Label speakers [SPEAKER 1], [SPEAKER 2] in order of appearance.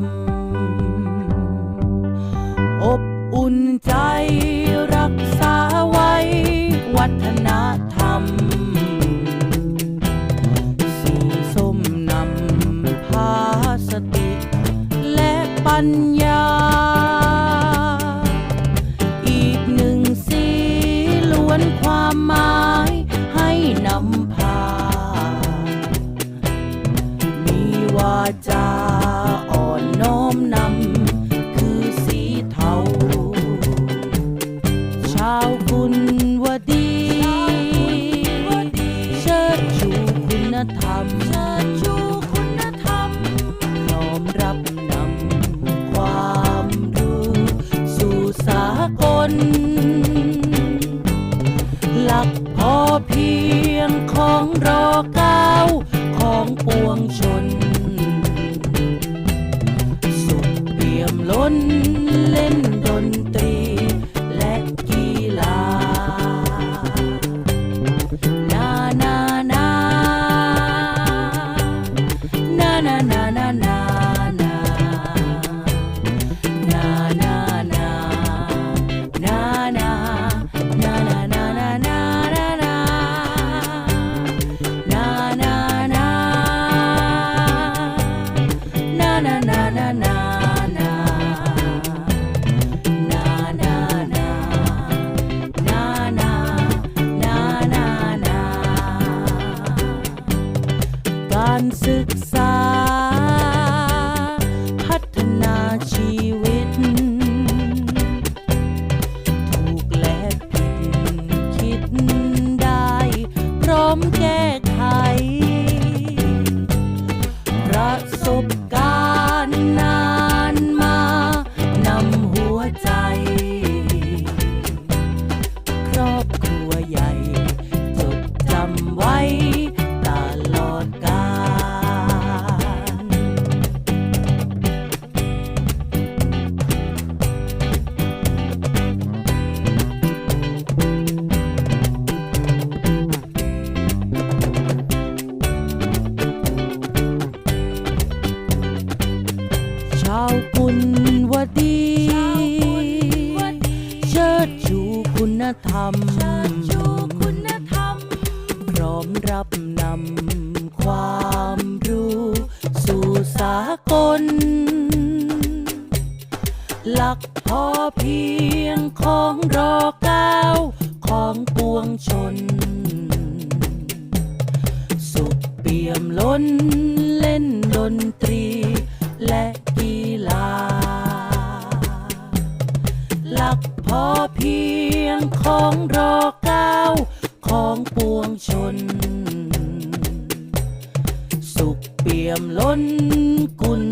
[SPEAKER 1] มอบอุ่นใจรักษาไว้ วัฒนธรรม สีส้มนำพาสติ และปัญญา น้อมนำคือสีเทา ชาวคุณวดี เชิดชูคุณธรรมเชิดชูคุณธรรมพร้อมรับนำความรู้สู่สากล หลักพอเพียงของรอเก้าของปวงชน มล้น การศึกษา พัฒนาชีวิต ถูกและผิดคิดได้ พร้อมแก้ไขประสบการณ์ คุณธรรม พร้อมรับนำความรู้ สู่สากล หลักพอเพียงของรอเก้าของปวงชน สุขเปี่ยมล้นเล่นดนตรีและ หลักพอเพียงของรอเก้าของปวงชน สุขเปี่ยมล้นกุล